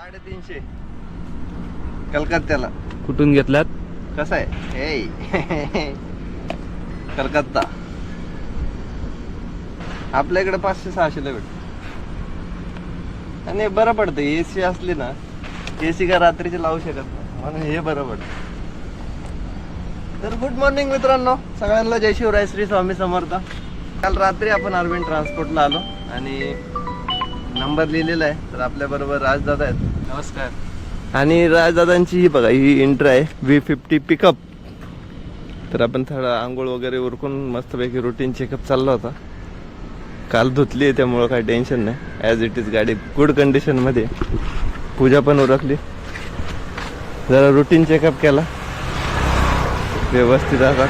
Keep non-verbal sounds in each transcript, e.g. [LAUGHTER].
साडेतीनशे. कलकत्त्याला. कुठून घेतलात कसं आहे? हे कलकत्ता. आपल्या इकडे पाचशे सहाशेला भेट आणि बरं पडतं ए सी असली ना ए सी का रात्रीची लावू शकत नाही. म्हणून हे बरं पडतं. तर गुड मॉर्निंग मित्रांनो. सगळ्यांना जय शिवराय श्री स्वामी समर्थ. काल रात्री आपण अरविंद ट्रान्सपोर्टला आलो आणि नंबर लिहिलेला आहे. तर आपल्या बरोबर राजदादा आहेत. नमस्कार. आणि राजदादांची ही बघा ही इंटर आहे व्ही फिफ्टी पिकअप तर आपण थोडं आंघोळ वगैरे उरकून मस्तपैकी रुटीन चेकअप चालला होता. काल धुतली आहे त्यामुळं काही टेन्शन नाही. ॲज इट इज गाडी गुड कंडिशनमध्ये पूजा पण उरकली. जरा रुटीन चेकअप केला. व्यवस्थित आता.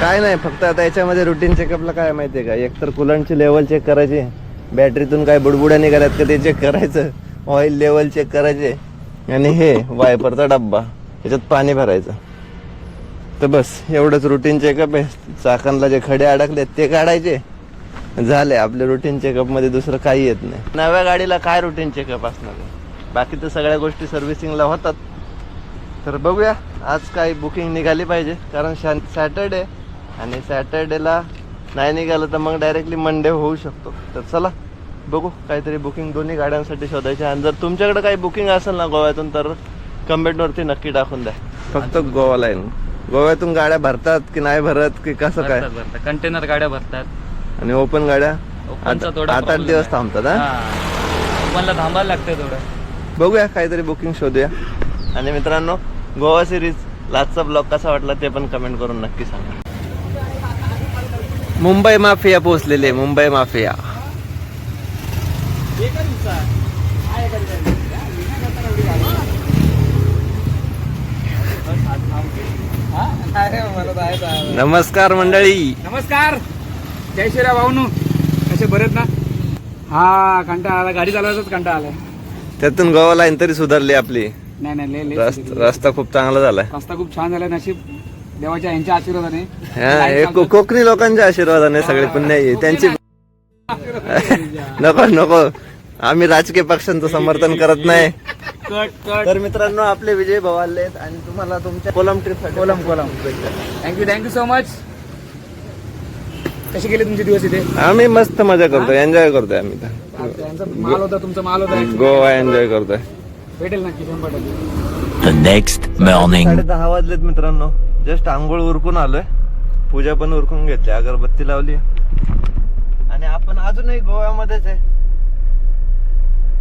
काय नाही फक्त आता याच्यामध्ये रुटीन चेकअपला काय माहिती आहे का? एकतर कुलंटची लेवल चेक करायची बॅटरीतून काय बुडबुड्या निघाल्यात का ते चेक करायचं. ऑइल लेवल चेक करायचे आणि हे वायपरचा डब्बा याच्यात पाणी भरायचं. तर बस एवढंच रुटीन चेकअप आहे. चाकांना जे खडे अडकलेत ते काढायचे. झाले आपल्या रुटीन चेकअपमध्ये दुसरं काही येत नाही. नव्या गाडीला काय रुटीन चेकअप असणार बाकी तर सगळ्या गोष्टी सर्व्हिसिंगला होतात. तर बघूया आज काय बुकिंग निघाली पाहिजे. कारण शा सॅटर्डे आणि सॅटर्डेला नाही निघालं तर मग डायरेक्टली मंडे होऊ शकतो. तर चला बघू काहीतरी बुकिंग दोन्ही गाड्यांसाठी शोधायचे आणि जर तुमच्याकडे काही बुकिंग असेल ना गोव्यातून तर कमेंटवरती नक्की टाकून द्या. फक्त गोवा लाईन गोव्यातून गाड्या भरतात की नाही भरत की कसं काय? कंटेनर गाड्या भरतात. आणि ओपन गाड्या? आठ थोडा आठ दिवस. थांबतात. ओपनला थांबायला लागतं थोडं. बघूया काहीतरी बुकिंग शोधूया. आणि मित्रांनो गोवा सिरीज लास्टचा ब्लॉग कसा वाटला ते पण कमेंट करून नक्की सांगा. मुंबई माफिया पोहोचलेले मुंबई माफिया. नमस्कार मंडळी. नमस्कार. जय श्रीराम भाऊनू. कसे बरेत ना? हा कंटाळा आला. गाडी चालवायचाच कंटाळा आलाय. त्यातून गोवा लाईन तरी सुधारली आपली. नाही नाही रस्त- खूप चांगला झालाय. रस्ता खूप छान झालाय. नशीब देवाच्या यांच्या आशीर्वादाने. कोकणी लोकांच्या आशीर्वादाने सगळे पुण्य. त्यांची नको नको. आम्ही राजकीय पक्षांचं समर्थन करत नाही. Cut cut. तर मित्रांनो आपले विजय भाऊ आले आहेत आणि तुम्हाला तुमच्या कोलम ट्रिप कोलम kolam. Thank you thank you so much कसे गेले तुमचे दिवस इथे? आम्ही मस्त मजा करतोय एन्जॉय करतोय आम्ही तर. त्यांचा माल होता तुमचा माल होता. गोवा एन्जॉय करतोय. भेटेल नक्की शंभर टक्के. Next morning. साडे दहा वाजलेत मित्रांनो. जस्ट आंघोळ उरकून आलोय. पूजा पण उरकून घेतली अगरबत्ती लावली. आणि आपण अजूनही गोव्यामध्येच आहे.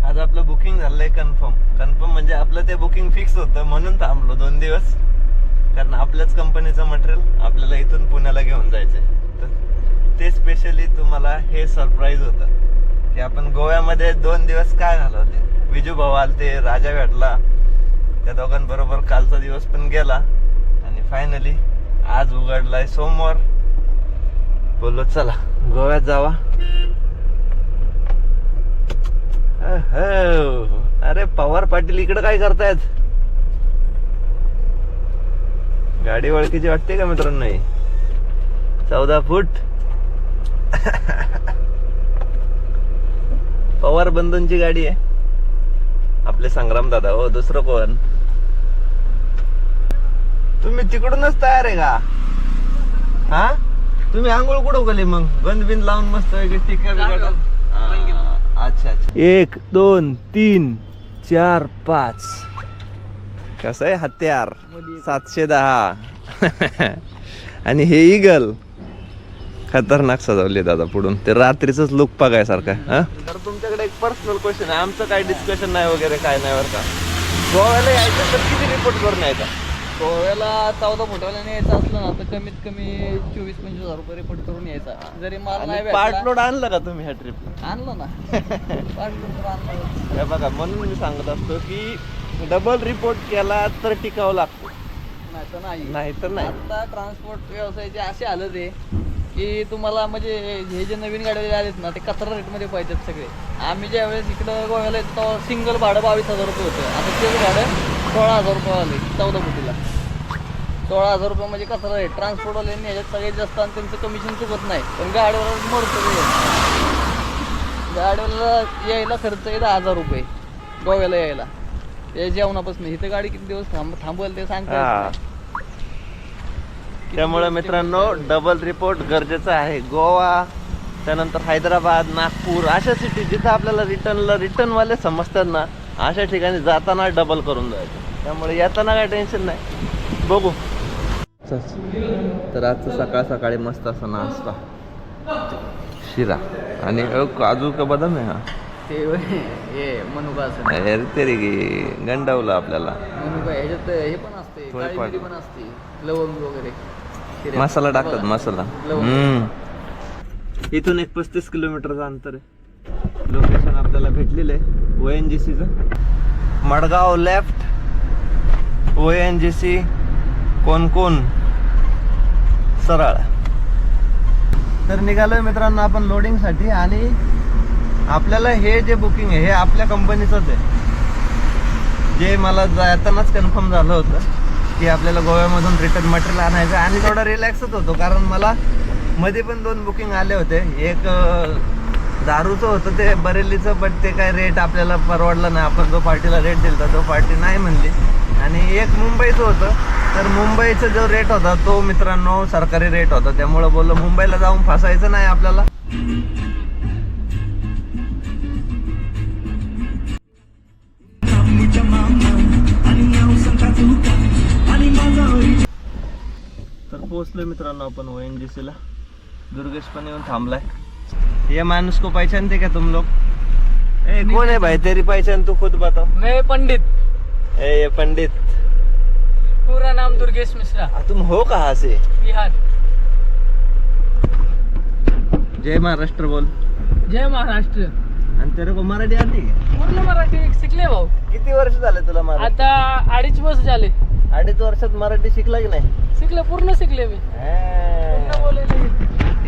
आज आपलं बुकिंग झालंय कन्फर्म कन्फर्म म्हणजे आपलं ते बुकिंग फिक्स होतं म्हणून थांबलो दोन दिवस. कारण आपल्याच कंपनीचं मटेरियल आपल्याला इथून पुण्याला घेऊन जायचंय. तर ते स्पेशली तुम्हाला हे सरप्राईज होतं. की आपण गोव्यामध्ये दोन दिवस काय घालवते? विजू भाऊ आलते राजा भेटला. त्या दोघांबरोबर कालचा दिवस पण गेला. आणि फायनली आज उघडलाय सोमवार. बोललो चला. गोव्यात जावा. अरे पवार पाटील इकडे काय करतायत? गाडी ओळखीची वाटते का मित्रांनो चौदा फूट. पवार बंधूंची गाडी आहे. आपले संग्राम दादा हो दुसरं कोण? तुम्ही तिकडूनच तयार आहे का? हा? तुम्ही आंघोळ कुठं गेली मग? बंद बिन लावून मस्त हा, अच्छा अच्छा. एक दोन तीन चार पाच. कसं आहे? हत्यार. सातशे दहा. [LAUGHS] आणि हे इगल खतरनाक सजवले दादा पुढून. ते रात्रीच लुक बघायसारखं हा? तर तुमच्याकडे एक पर्सनल क्वेश्चन आहे. आमचं काय डिस्कशन नाही वगैरे काय नाही बरं का? गोव्याला यायचं तर किती रिपोर्ट करून यायचा? गोव्याला चौदा फुटवाल्याने यायचं असलं ना तर कमीत कमी चोवीस पंचवीस हजार रुपये रिपोर्ट करून यायचा जरी माल नाही पार्ट भेटला लोड आणलं का तुम्ही ह्या ट्रिपला आणलं ना. [LAUGHS] पार्ट लोड तर आणलं. हे बघा म्हणून मी सांगत असतो की डबल रिपोर्ट केला तर टिकावं लागतो. नाही तर नाही. नाही तर नाही. आता ट्रान्सपोर्ट व्यवसायाचे असे आलं ते की तुम्हाला म्हणजे हे जे नवीन गाड्या आलेत ना ते कचरा रेटमध्ये पाहिजेत सगळे. आम्ही ज्या वेळेस इकडं गोव्याला येतो सिंगल भाडं बावीस हजार रुपये होतं. आता तेच भाडं सोळा हजार रुपये आले चौदा फुटीला सोळा हजार रुपये म्हणजे कचरा ट्रान्सपोर्ट ट्रान्सपोर्टवाल्यांनी ह्याच्यात सगळ्यात जास्त आणि त्यांचं कमिशन चुकत नाही. पण गाडीवर मरतो गाडीवाला यायला खर्च आहे दहा हजार रुपये गोव्याला यायला. ते जेवणापासून इथं गाडी किती दिवस थांब थांबवेल ते सांगता त्यामुळे मित्रांनो डबल रिपोर्ट गरजेचं आहे. गोवा त्यानंतर हैदराबाद नागपूर अशा सिटी जिथं आपल्याला रिटर्नला रिटर्नवाले समजतात ना अशा ठिकाणी जाताना डबल करून जायचं. त्यामुळे येताना काय टेन्शन नाही. बघू. तर आजचं सकाळ सकाळी मस्त असा नाश्ता. शिरा. आणि काजू का बदाम आहे हा? ते तरी गंडावलं आपल्याला. हे पण असते पण. असते लवंग वगैरे. शिऱ्यात. मसाला टाकतात. मसाला. इथून एक पस्तीस किलोमीटरचं अंतर आहे. लोकेशन आपल्याला भेटलेलं आहे. ओ एन जी सीचं Madgaon left O N G C कोण कोण सरळ. तर निघालोय मित्रांनो आपण लोडिंगसाठी आणि आपल्याला हे जे बुकिंग आहे हे आपल्या कंपनीचंच आहे. जे मला जातानाच कन्फर्म झालं होतं की आपल्याला गोव्यामधून रिटर्न मटेरियल आणायचं आणि थोडा रिलॅक्सच होतो कारण मला मध्ये पण दोन बुकिंग आले होते. एक दारूचं होतं ते बरेलीचं बट ते काय रेट आपल्याला परवडलं नाही. आपण जो पार्टीला रेट दिला तो पार्टी नाही म्हणली. आणि एक मुंबईचं होतं. तर मुंबईचा जो रेट होता तो मित्रांनो सरकारी रेट होता. त्यामुळं बोललो मुंबईला जाऊन फसायचं नाही आपल्याला. तर पोहोचलो मित्रांनो आपण ओ एन जी सीला दुर्गेश पण येऊन थांबलाय. ये माणूस को पहचानते क्या तुम लोग? ए कौन है भाई? तेरी पहचान तू खुद बताओ. मैं पंडित। ए ये पंडित. पूरा नाम दुर्गेश मिश्रा। आ, तुम हो कहाँ से? बिहार। जय महाराष्ट्र बोल। जय महाराष्ट्र। आणि तेरे को मराठी आली का? पूर्ण मराठी शिकले भाऊ. किती वर्ष झाले तुला मराठी? आता अडीच वर्ष झाले. अडीच वर्षात मराठी शिकला की नाही? शिकले पूर्ण शिकले मी.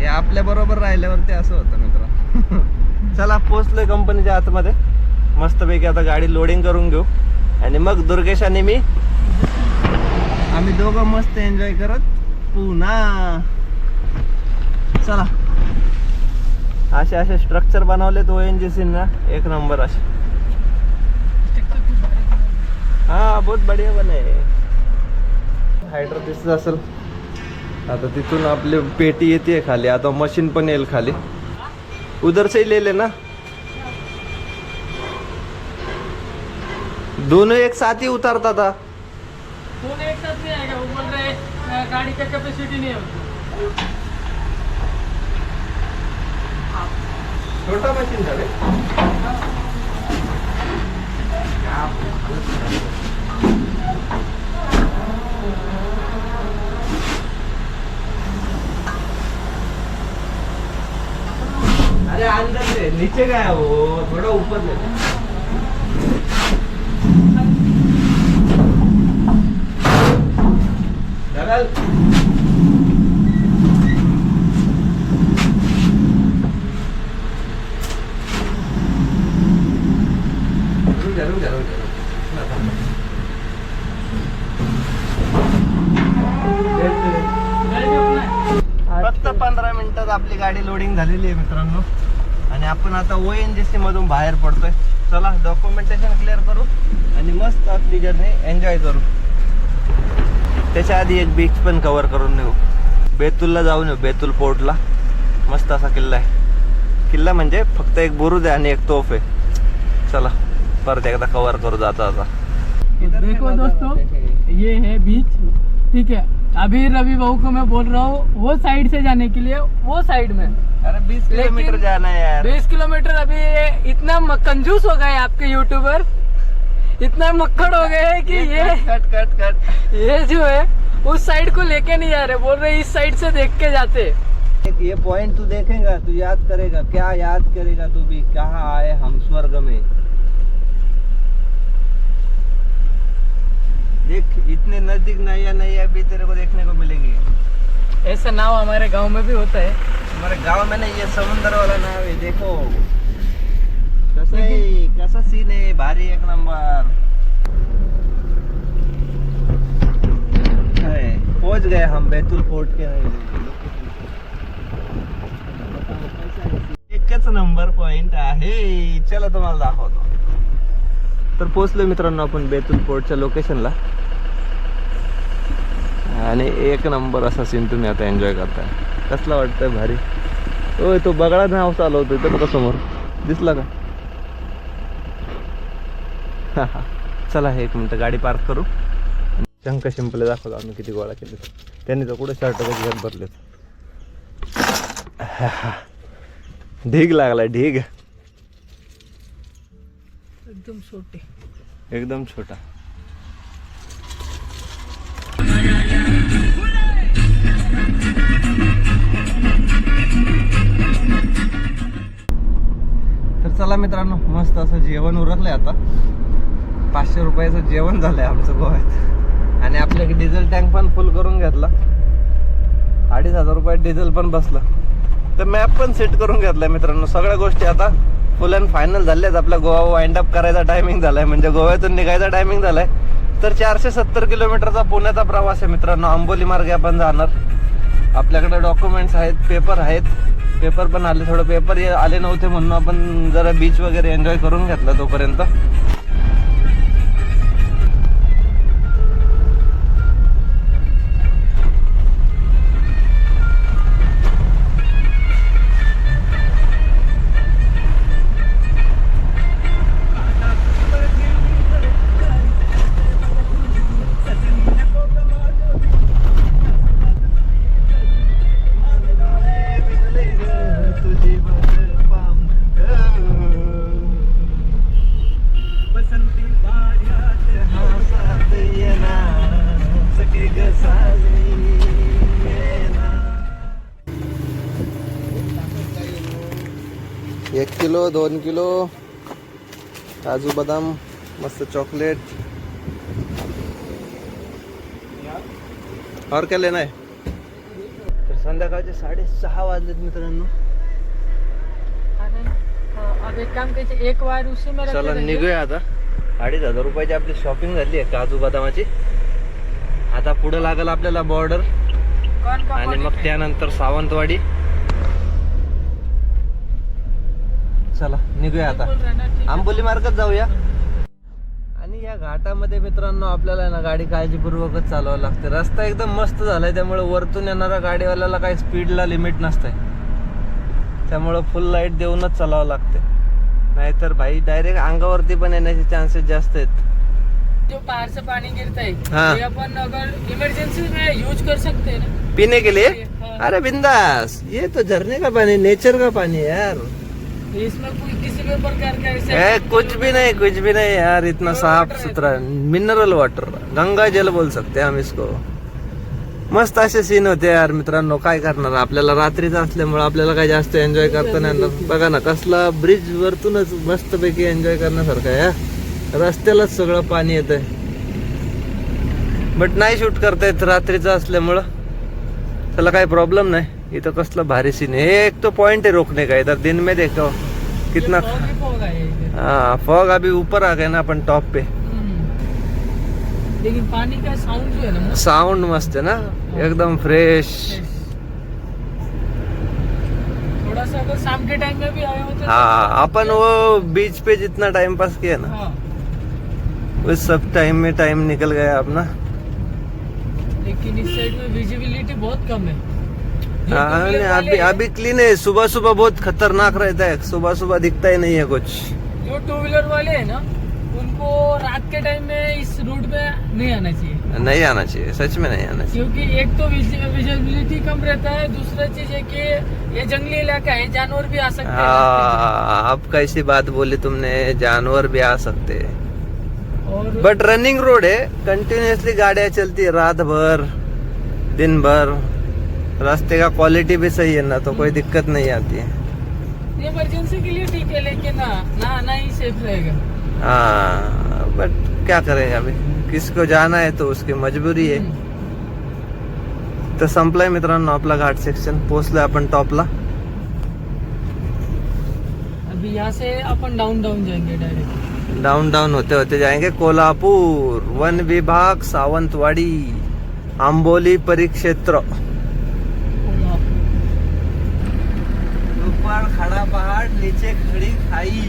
हे आपल्या बरोबर राहिल्यावरती असं होतं मित्र. [LAUGHS] चला पोचलोय कंपनीच्या आतमध्ये. मस्तपैकी आता गाडी लोडिंग करून घेऊ. आणि मग दुर्गेश आणि मी आम्ही दोघं मस्त एन्जॉय करत पुन्हा. चला. असे असे स्ट्रक्चर बनवलेत ओ एन जी ना एक नंबर असे. हा बहुत बढिया बने. हायड्रो दिसत असेल. आता तिथून आपली पेटी येते खाली. आता मशीन पण येईल खाली. उधर से ही ले लेना दोनों एक साथ ही उतारता था दोनों एक साथ नहीं आएगा वो बोल रहे हैं, गाड़ी का कैपेसिटी नहीं है छोटा मशीन था रे अरे अंदर से नीचे काय हो? थोड़ा ऊपर ले डबल रुक फक्त पंधरा मिनिटात आपली गाडी लोडिंग झालेली आहे मित्रांनो. आणि आपण आता ओ एन जी सी मधून बाहेर पडतोय. चला डॉक्युमेंटेशन क्लिअर करू आणि मस्त आपली जर्नी एन्जॉय करू. त्याच्या आधी एक बीच पण कवर करून नेऊ. बेतूलला जाऊन येऊ बेतूल पोर्टला मस्त असा किल्ला आहे. किल्ला म्हणजे फक्त एक बुरुद आहे आणि एक तोफ आहे. चला परत एकदा कवर करू जाता आता. देखो दोस्तों ये है बीच ठीक है? अभी रवि बहू को मैं बोल रहा हूँ वो साइड से जाने के लिए वो साइड में। अरे बीस लेकिन- किलोमीटर जाना है यार। बीस किलोमीटर अभी इतना कंजूस हो गए आपके यूट्यूबर इतना मक्खड़ हो गए है कि ये कट कट कट ये जो है उस साइड को लेके नहीं जा रहे बोल रहे इस साइड से देख के जाते। ये पॉइंट तू देखेगा तू याद करेगा क्या याद करेगा तू भी कहाँ आए हम स्वर्ग में? देख इतने नजदीक नैया नैया भी तेरे को देखने को मिलेगी। ऐसा नाव हमारे गांव में भी होता है। हमारे गांव में नहीं ये समुंदर वाला नाव है देखो। कसं कसा सीन आहे भारी एक नंबर। है, पहुंच गए हम बैतूल पोर्ट के एकच नंबर पॉइंट आहे चला तुम्हाला दाखवतो तर पोचलो मित्रांनो आपण बेतूल पोर्टच्या लोकेशनला आणि एक नंबर असा सीन तुम्ही आता एन्जॉय करताय. कसला वाटतंय भारी. होय तो बगडा नाव चालवतोय तर बघा समोर. दिसला का? हा हा. चला हे एक मिनटं गाडी पार्क करू. शंख शिंपले दाखवतो आम्ही किती गोळा केले त्यांनी तर कुठे शर्ट घेत भरलेत. ढीग लागलाय ढीग. एकदम छोटे. एकदम छोटा. तर चला मित्रांनो मस्त असं जेवण उरकलंय आता. पाचशे रुपयाचं जेवण झालंय आमचं गोव्यात. आणि आपल्याकडे डिझेल टँक पण फुल करून घेतला. अडीच हजार रुपयात डिझेल पण बसलं. तर मॅप पण सेट करून घेतलाय मित्रांनो सगळ्या गोष्टी आता फुल अँड फायनल झाल्यात आपला गोवा वाइंड अप करायचा टायमिंग झालाय. म्हणजे गोव्यातून निघायचा टायमिंग झालाय. तर चारशे सत्तर किलोमीटरचा पुण्याचा प्रवास आहे मित्रांनो. आंबोली मार्गे आपण जाणार. आपल्याकडे डॉक्युमेंट्स आहेत पेपर आहेत. पेपर पण आले. थोडं पेपर आले नव्हते म्हणून आपण जरा बीच वगैरे एन्जॉय करून घेतला तोपर्यंत. एक किलो दोन किलो काजू बदाम मस्त चॉकलेट और क्या लेना है? तर संध्याकाळचे साडेसहा वाजलेत मित्रांनो. हाँ, अब एक काम एक बार उसी में रख चला। निघूया आता. अडीच हजार रुपयाची आपली शॉपिंग झाली आहे काजू बदामाची. आता पुढे लागेल आपल्याला बॉर्डर आणि मग त्यानंतर सावंतवाडी. चला निघूया आता। आंबोली मार्गात जाऊया. आणि या घाटामध्ये मित्रांनो आपल्याला ना गाडी काळजीपूर्वकच चालवावं लागते. रस्ता एकदम मस्त झालाय त्यामुळे वरतून येणाऱ्या गाडीवाल्याला काही स्पीडला लिमिट नसतंय. त्यामुळं फुल लाइट देऊनच चालावं लागते. नाहीतर भाई डायरेक्ट अंगावरती पण येण्याचे चान्सेस जास्त आहेत. जो पहाड़ से पानी गिरता। ये अपन अगर इमरजेंसी में यूज कर सकते ना. पीने के लिए? हाँ। अरे बिंदास ये तो झरने का पानी नेचर का पानी है यार. इसमें कोई किसी भी प्रकार का ऐसा ए, कुछ भी नहीं कुछ भी नहीं यार इतना साफ सुथरा मिनरल वाटर गंगा जल बोल सकते हैं हम इसको। मस्त असे सीन होते यार मित्रांनो काय करणार? आपल्याला रात्रीचं असल्यामुळे आपल्याला काय जास्त एन्जॉय करता नाही येणार. बघा ना कसला ब्रिज वरतूनच मस्त पैकी एन्जॉय करण्यासारखं आहे हा. रस्त्यालाच सगळं पाणी येत बट नाही शूट करता येत रात्रीचं असल्यामुळं. त्याला काही प्रॉब्लेम नाही. इथं कसलं भारी सीन आहे. हे एक तो पॉइंट है रोकने का? इधर दिन में देखो. कितना? ही फॉग है। हाँ अभी ऊपर आ गए ना अपन टॉप पे। हम्म। लेकिन पानी का साउंड जो है ना साउंड मस्त है ना? एकदम फ्रेश थोड़ा सा अगर शाम के टाइम में भी आए होते तो- हाँ अपन वो बीच पे जितना टाइम पास किया ना हाँ। उस सब टाइम में टाइम निकल गया अपना। लेकिन इस साइड में विजिबिलिटी बहुत कम है। हाँ, वाले अभी अभी क्लीन है सुबह सुबह बहुत खतरनाक रहता है। सुबह सुबह दिखता ही नहीं है कुछ। जो टू व्हीलर वाले है ना उनको रात के टाइम में इस रूट में नहीं आना चाहिए। नहीं आना चाहिए सच में नहीं आना चाहिए। क्योंकि एक तो विजिबिलिटी कम रहता है दूसरा चीज़ है कि ये जंगली इलाका है जानवर भी आ सकते हैं हाँ अब कैसी बात बोली तुमने जानवर भी आ सकते हैं। बट रनिंग रोड है कंटिन्यूसली गाड़ियाँ चलती है रात भर दिन भर रास्ते का क्वालिटी भी सही है ना तो कोई दिक्कत नहीं आती है। इमरजेंसी के लिए ठीक है लेकिन ना नहाना ही सेफ़ रहेगा। हाँ बट क्या करेगा अभी? किसको जाना है तो उसकी मजबुरी है। तर संपलाय मित्रांनो आपला घाट सेक्शन पोहोचलोय आपण टॉपला। अभी यहाँ से अपन डाउन डाउन जाएँगे डायरेक्ट डाउन डाउन होते होते जाएँगे कोल्हापुर वन विभाग सावंतवाड़ी आंबोली परिक्षेत्र। ऊपर खड़ा पहाड़ नीचे खड़ी खाई.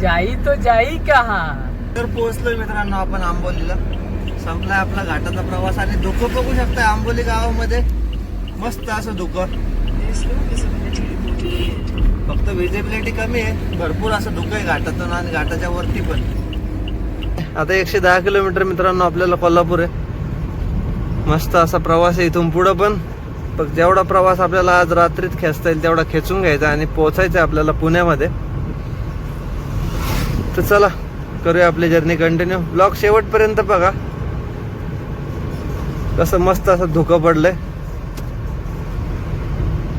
जाई तो जाई कहाँ? तर पोहोचलोय मित्रांनो आपण आंबोलीला. संपलाय आपला घाटाचा प्रवास आणि धुकं बघू शकता आंबोली गावामध्ये. मस्त असं धुकं. फक्त विजिबिलिटी कमी आहे. भरपूर असं धुकं आहे घाटातून आणि घाटाच्या वरती पण. आता एकशे दहा किलोमीटर मित्रांनो आपल्याला कोल्हापूर आहे. मस्त असा प्रवास आहे इथून पुढं पण. पण जेवढा प्रवास आपल्याला आज रात्रीत खेचता येईल तेवढा खेचून घ्यायचा आणि पोचायचं आहे आपल्याला पुण्यामध्ये. तर चला करूया आपली जर्नी कंटिन्यू ब्लॉग शेवटपर्यंत बघा. कसं मस्त असं धुकं पडलंय.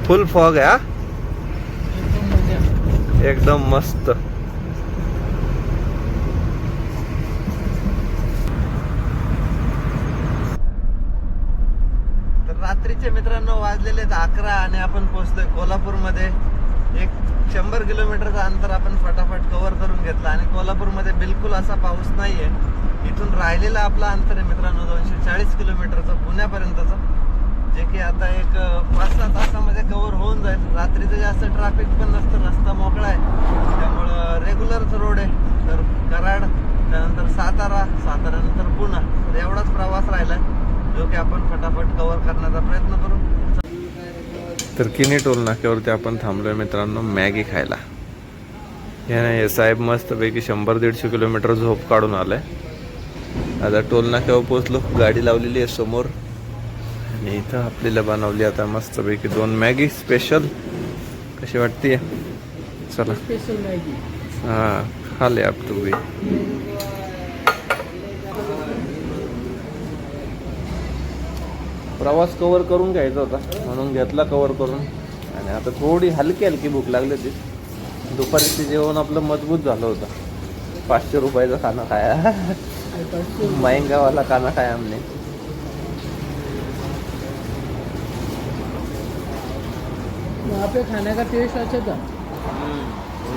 फुल फॉग आहे हा? एकदम मस्त तर रात्रीचे मित्रांनो वाजलेले आहेत अकरा आणि आपण पोहोचलोय कोल्हापूरमध्ये. एक शंभर किलोमीटरचं अंतर आपण फटाफट कव्हर करून घेतलं आणि कोल्हापूरमध्ये बिलकुल असा पाऊस नाही आहे इथून राहिलेला आपला अंतर आहे मित्रांनो दोनशे चाळीस किलोमीटरचं पुण्यापर्यंतचं. जे की आता एक पाच सहा तासामध्ये कव्हर होऊन जाईल. रात्रीचं जास्त ट्रॅफिक पण नसतं रस्ता मोकळा आहे. त्यामुळं रेग्युलरच रोड आहे. तर कराड त्यानंतर सातारा साताऱ्यानंतर पुणा. तर एवढाच प्रवास राहिला जो की आपण फटाफट कव्हर करण्याचा प्रयत्न करू. तर किनी टोल नाक्यावरती आपण थांबलोय मित्रांनो मॅगी खायला. हे नाही हे साहेब मस्तपैकी शंभर दीडशे किलोमीटर झोप काढून आलाय. आता टोल नाक्यावर पोचलो गाडी लावलेली आहे समोर. आणि इथं आपल्याला बनवली आता मस्तपैकी दोन मॅगी स्पेशल कशी वाटते चला. हा खाले आप तू प्रवास कव्हर करून घ्यायचा होता. म्हणून घेतला कव्हर करून. आणि आता थोडी हलकी हलकी भूक लागली होती. दुपारीचे जेवण आपलं मजबूत झालं होतं. पाचशे रुपयाचा खाना खाया. महंगावाला खाना खाया हमने वहाँ पे खाने का टेस्ट अच्छा था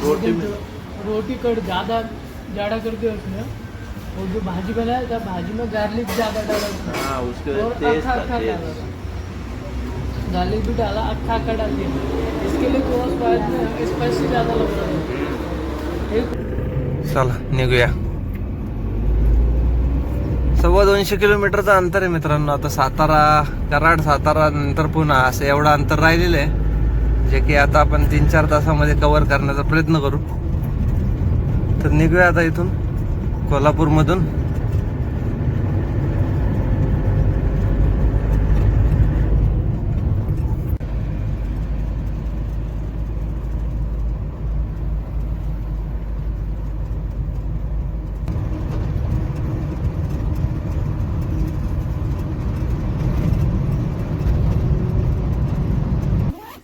रोटी रोटी कट ज़्यादा ज़्यादा कर दिया उसने और जो भाजी बनाया था भाजी में गार्लिक ज़्यादा डाला हाँ उसके डाला गार्लिक भी डाला डाल दिया इसके लिए थोड़ा स्पाइस स्पाइसी ज़्यादा लग रहा था एक चला निघूया. सव्वा दोनशे किलोमीटरचं अंतर आहे मित्रांनो. आता सातारा कराड सातारा नंतर पुन्हा असं एवढं अंतर राहिलेलं आहे जे की आता आपण तीन चार तासामध्ये कव्हर करण्याचा प्रयत्न करू. तर निघूया आता इथून. कोल्हापूरमधून.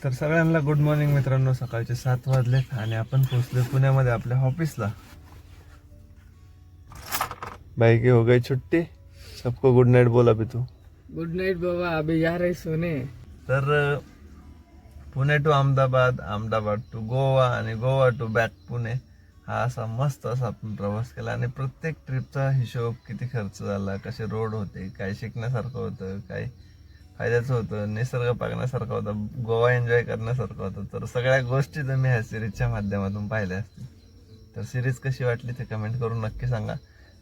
तर सगळ्यांना गुड मॉर्निंग मित्रांनो सकाळचे सात वाजलेत आणि आपण पोहोचलो पुण्यामध्ये आपल्या ऑफिसला बाई की हो गई छुट्टी। सबको गुड नाईट बोला भी तू गुड नाइट बाबा अभी जा रहे सोने। तर पुणे टू अहमदाबाद अहमदाबाद टू गोवा आणि गोवा टू बॅक पुणे हा असा मस्त असा आपण प्रवास केला आणि प्रत्येक ट्रिपचा हिशोब किती खर्च झाला कसे रोड होते काय शिकण्यासारखं होतं काय फायद्याचं होतं निसर्ग पाहण्यासारखं होतं गोवा एन्जॉय करण्यासारखं होतं. तर सगळ्या गोष्टी तुम्ही ह्या सिरीजच्या माध्यमातून पाहिल्या असतील. तर सिरीज कशी वाटली ते कमेंट करून नक्की सांगा.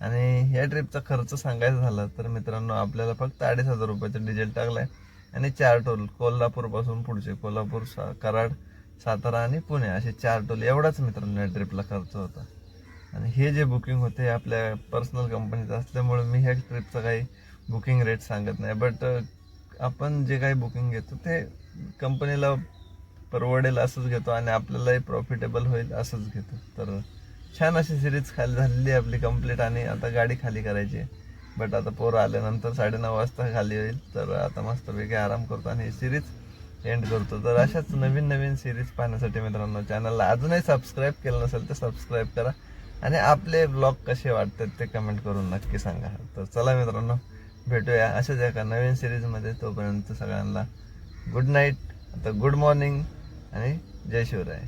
आणि या ट्रिपचा खर्च सांगायचा झाला तर मित्रांनो आपल्याला फक्त अडीच हजार रुपयाचं डिझेल टाकलाय. आणि चार टोल कोल्हापूरपासून पुढचे कोल्हापूर सा कराड सातारा आणि पुणे असे चार टोल एवढाच मित्रांनो या ट्रिपला खर्च होता. आणि हे जे बुकिंग होते हे आपल्या पर्सनल कंपनीचं असल्यामुळे मी ह्या ट्रिपचं काही बुकिंग रेट सांगत नाही. बट आपण जे काही बुकिंग घेतो ते कंपनीला परवडेल असंच घेतो आणि आपल्यालाही प्रॉफिटेबल होईल असंच घेतो. तर छान अशी सिरीज खाली झालेली आहे आपली कंप्लीट आणि आता गाडी खाली करायची आहे. बट आता पोरं आल्यानंतर साडेनऊ वाजता खाली होईल. तर आता मस्तपैकी आराम करतो आणि ही सिरीज एंड करतो. तर अशाच नवीन नवीन सिरीज पाहण्यासाठी मित्रांनो चॅनलला अजूनही सबस्क्राईब केलं नसेल तर सबस्क्राईब करा. आणि आपले ब्लॉग कसे वाटतात ते कमेंट करून नक्की सांगा. तर चला मित्रांनो भेटूया अशाच एका नवीन सिरीजमध्ये तोपर्यंत सगळ्यांना गुड नाईट आता गुड मॉर्निंग आणि जय शिवराय.